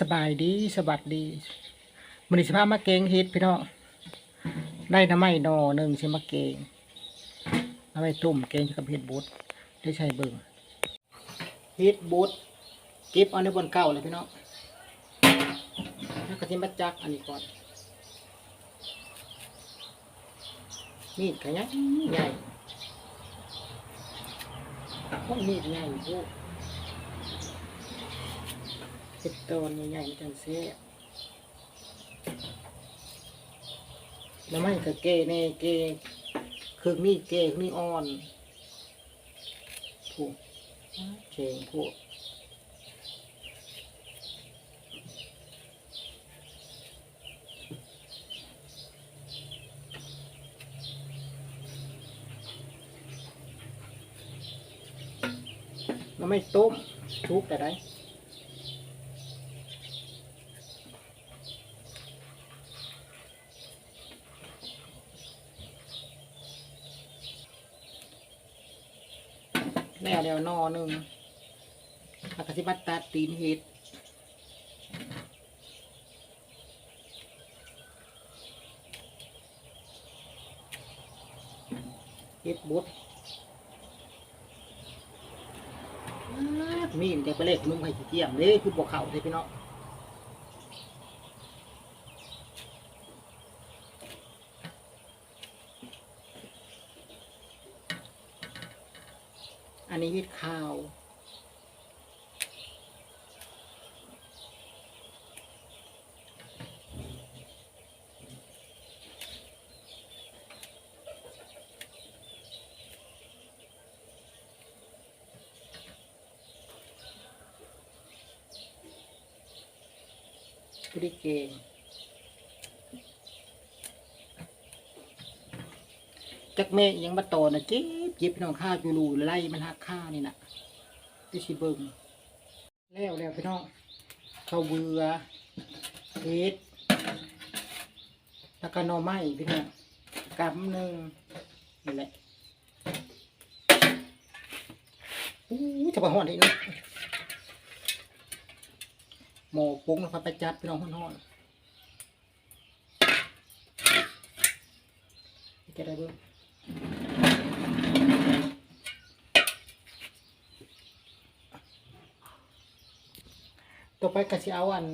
สบายดีสวัสดีมันนี้สภาพมาเกงเฮ็ดพี่น้องได้น้ำไม้นอหนึ่งใช่มาเกงน้ำไม้ตุ่มเกงกับเฮ็ดบุตได้ใช้เบิ่งเฮ็ดบุตเก็บเอาในบนเก่าเลยพี่น้องแล้วก็ที่มาจักอันนี้ก่อนมีดขยันใหญ่พวกมีดใหญ่พวก เป็นตอนใหญ่ๆจังเสียแล้วมันก็เกเน่เกคือมีเกมีอ่อนผูกเข่งผูกมันไม่ต้มทุกแต่ได้ แล้วแล้วนอหนึ่งอากาศิบัตตัดตีนเห็ดเห็ดบุดมีนแต่ไปเล็กนุ่มไข่เจียมเลยคือบอกเข่าเลยพี่น้อง อันนี้เห็ดข้าวพริกเกง จักเมฆยังมาโตนะเจ็บเจ็บพี่น้องข้าอยู่รูไล่มันหักข้านี่นะพี่ชิเบิงแล้วแล้วพี่น้องข้าวเบือเฮ็ดแล้วก็นอไม้พี่น้องกำหนึ่งนี่แหละอู้จะไปหอนอีกนะหมูปุ้งแล้วก็ไปจับพี่น้องห้อนๆจะได้เบิ่ง ต่อไปก็สิเอาอัน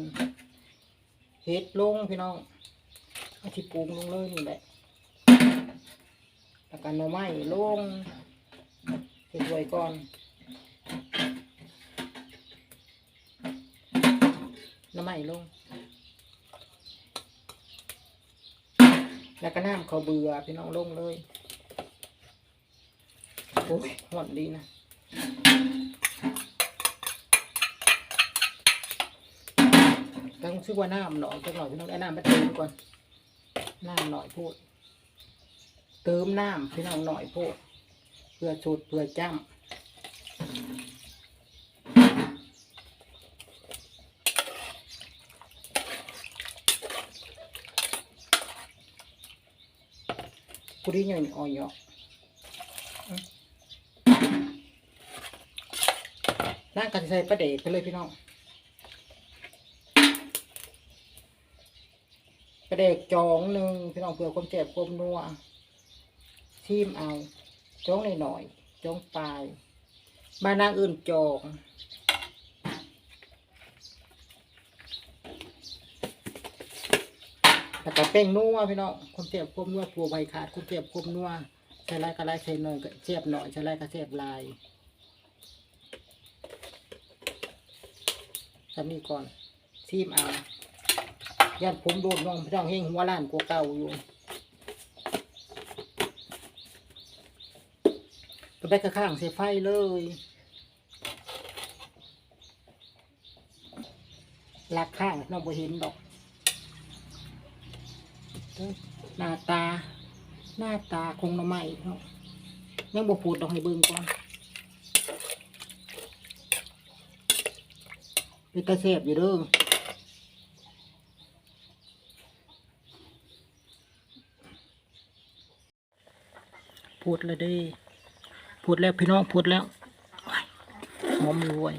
เห็ดลงพี่น้องเอาที่ปรุงลงเลยนี่แหละแล้วก็หน่อไม้ลงเห็ดไว้ก่อนน้ำใหม่ลง แล้วก็น้ำเขาวเบื่อพี่น้องลงเลยโอ้ยหอนดีนะ ต้องซื้อว่าน้ำหน่อยจังหน่อยพี่น้องเอาน้ำมาเติมก่อนน้ำหน่อยพูด เติมน้ำพี่น้องหน่อยพูดเพื่อสูตรเพื่อจ้ำกุริยังอ่อยอนั่งกันใส่ประเดกไปเลยพี่น้อง ประเดกจองหนึ่งพี่น้องเผื่อความเจ็บความนัวทีมเอาจองหน่อยๆจองปลายมานางอื่นจองแล้วก็เป้งนัวพี่น้องคนเจ็บความนัวผัวใบขาดคนเจ็บความนัวใช้ไรก็ไรใช้หน่อยก็เสียบหน่อยใช้ไรก็เสียบลายทำนี่ก่อนซีมเอา ยันผมโดนน้องพี่น้องเฮงหัวล้านกว่าเก่าอยู่ก็ไปกระข้างเสียไฟเลยลักข้างน้องบ่เห็นดอก หน้าตา หน้าตาคงหน่อไม้เนาะยังบ่พูดดอกให้เบิ่งก่อนเป็นตาเสบอยู่เด้อ พูดแล้วเด้ พูดแล้วพี่น้องพูดแล้วหอมรวย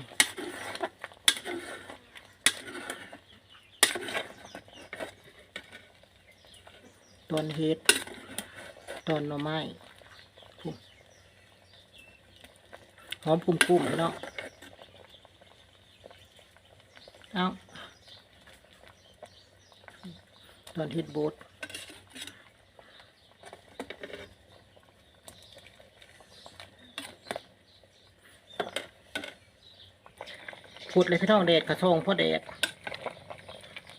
ตอนเฮ็ดตอนหน่อไม้หอมกุ้มๆเนาะเอาตอนเฮ็ดโบส พุดเลยพี่น้องเดดกระช่องพ่อเดด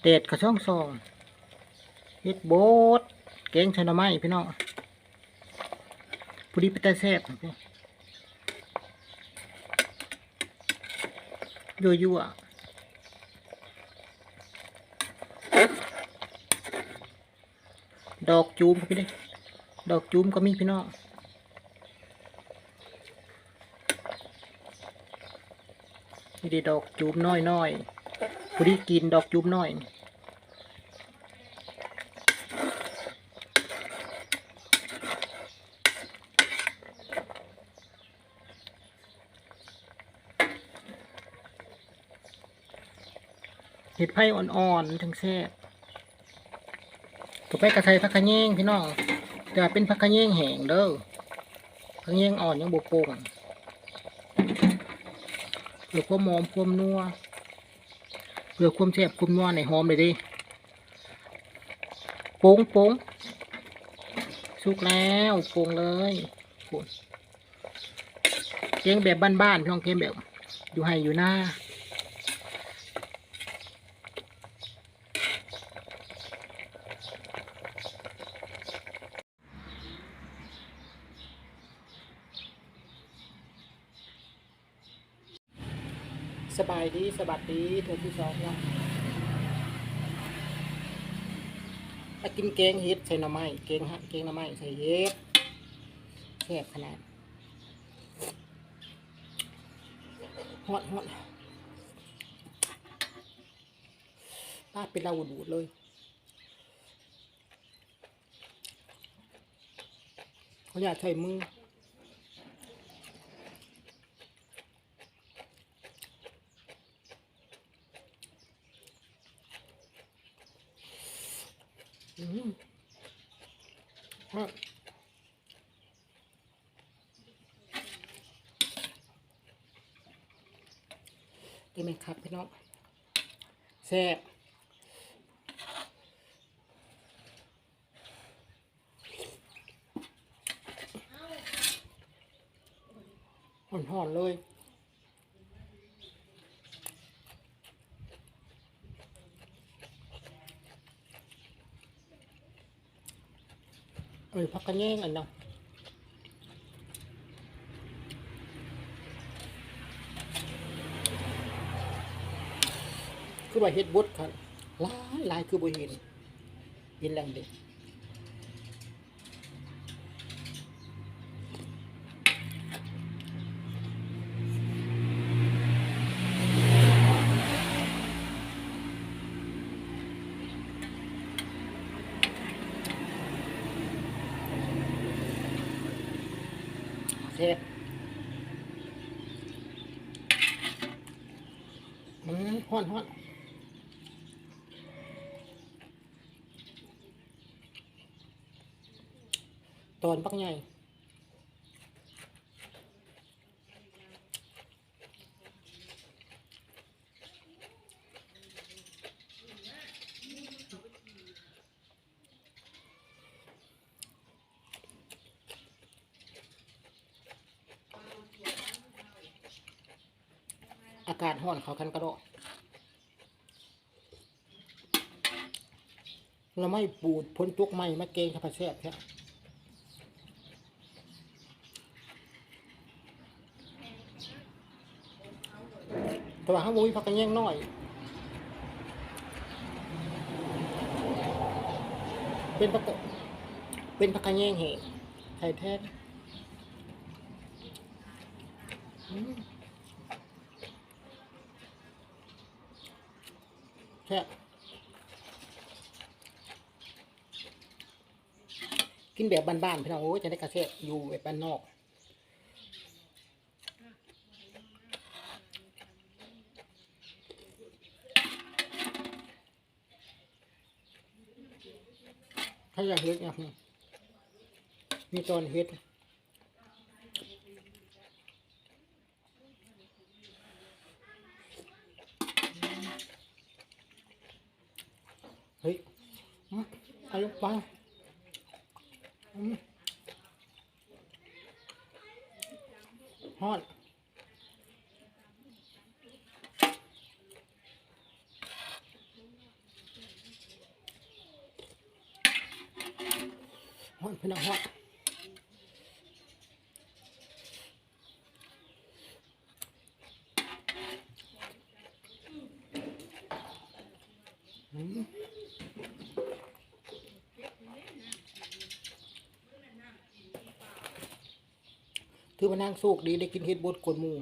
เดดกระช่องซองเฮ็ดโบดเก่งชนะไม้พี่น้องพอดีไปแต่แซ่บยั่วยั่วดอกจูมก็พี่ได้ดอกจูมก็มีพี่น้อง นี่ด้ดอกจูมน้อยน้อยๆพอดีกินดอกจูมน้อยเห็ดไผ่อ่อนๆทั้งแซ่บต่อไปกระใส่ผักขะแยงพี่น้องจะเป็นผักขะแยงแห้งเด้อผักขะแยงอ่อนยังบวโป่ง เพื่อความหอมความนัวเพื่อความแซ่บความนัวในหอมเลยดิโป่งโป่งสุกแล้วโป่งเลยโป่งเกงแบบบ้านๆพี่น้องเกงแบบ อยู่ให้อยู่หน้า สบายดีสบัดดีเธอที่สองเนาะมากินแกงเห็ดใส่หน่อไม้แกงฮะแกงหน่อไม้ใส่เห็ดแซ่บขนาดฮอดฮอดป้าดเป็นเราดูดเลยเขาอยากใช้มือ อืมฮะได้ไหมครับพี่น้องแซ่บหอนๆเลย เอ้ยพักกันแย่งอันเนาะคือว่าเฮ็ดบดครับหลายหลายคือบ่เห็นเห็นแล้วเด็ก ทศอืมันฮ้อนฮ้อนตอนปักใหญ่อากาศห้อนเขาคันกระโดดเราไม่ปูดพ้นตุกไม้มาเกงขับแซ่บแท้แต่ว่าข้างบนมีพักกันแย่งน้อยเป็นพักกะเป็นพักกันแย่งเหตุไทยแท้อืม แค่กินแบบบ้านๆพี่น้องโอ้ยจะได้กระเซ็อยู่แบบบ้านนอกถ้าอยากเฮ็ดเนี่ยมีตอนเฮ็ดเฮ้ยอืม เอาลงไปอืมฮอดฮอดพี่น้องฮอดอืมถือว่า นั่งสุกดีได้กินเฮ็ดบดกวนมู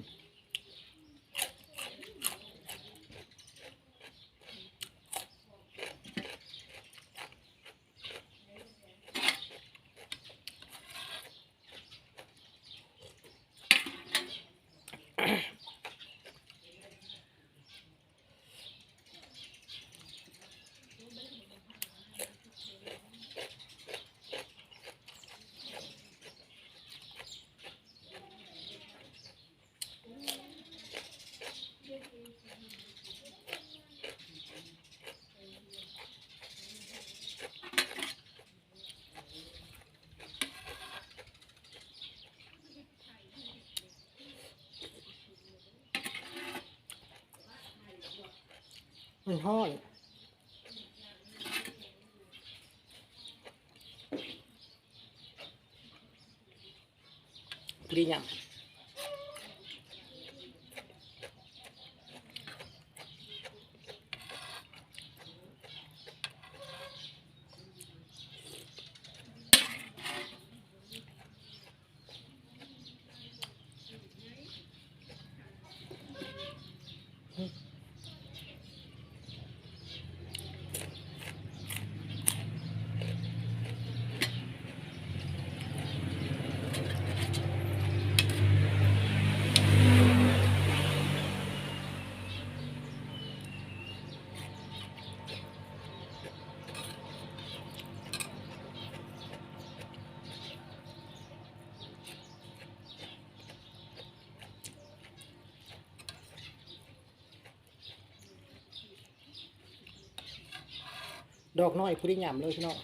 มันห้อนดีอย่าง ดอกน้อยผู้ได้ยำเลยพี่น้อง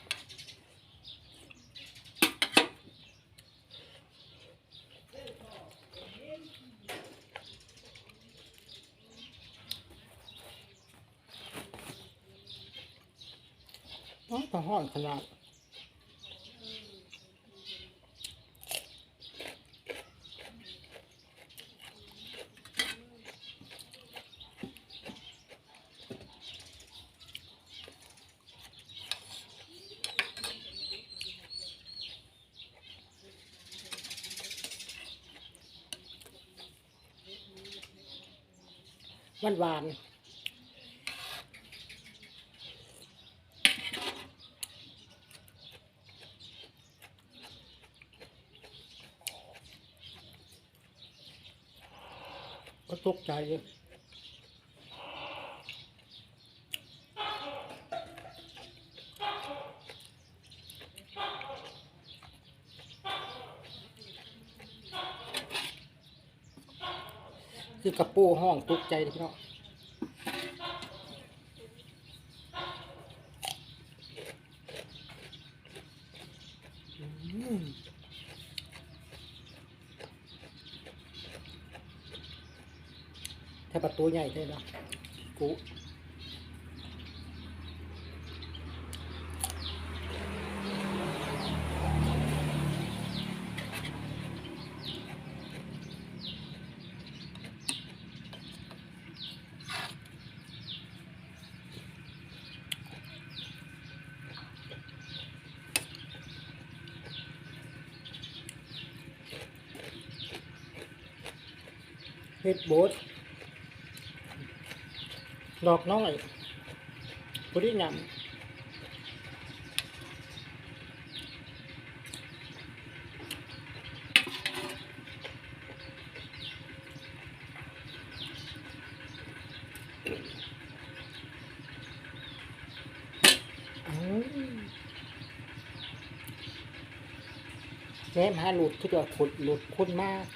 น้อยก็ห้อนขนาด หวานหวานก็ตกใจเลย คือกระปูห้องตกใจเลยพี่น้องอืมถ้าประตูใหญ่ได้เนาะกู เฮ็ดโบสดอกน้อยผู้ที่ยำอ้าวแม่มาหลุดที่ตัวขุดหลุดคุ้นมาก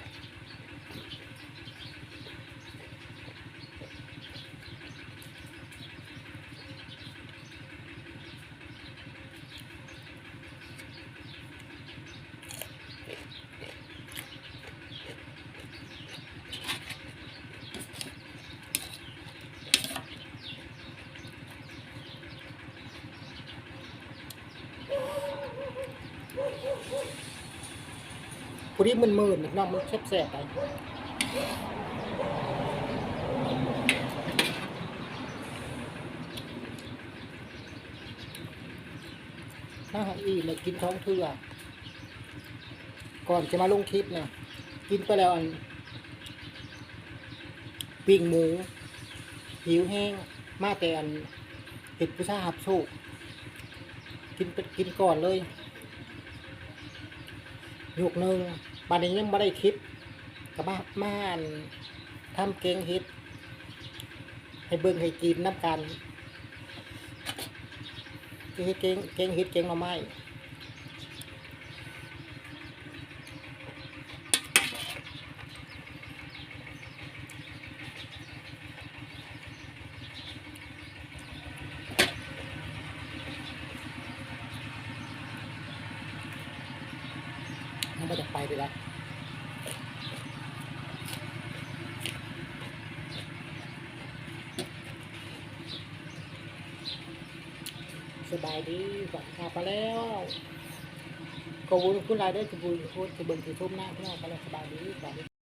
ผู้ที่มันมืนๆน้องมันแสบๆไปถ้าหากอีเลยกินท้องเทื่อก่อนจะมาลงคลิปเนี่ยกินไปแล้วอันปิ้งหมูหิวแห้งมาแต่อันเห็ดผู้ชาหับโชคกินกินก่อนเลยยกหนึ่ง บานนี้ยังไม่ได้คลิปกับมาม่านทำเกงฮิต ให้เบิ่งให้กินน้ำกันคือเฮ็ดเกงเกงฮิตเกงมาไม้มันไม่จะไปไปแล้ว สบาย ดีก่อนขับมาแล้วก็วุ้นคุณรายได้จะบุญคุณจะเบิ่งจะทุ่มหน้าพี่น้องไปแล้วสบายดีสบายดี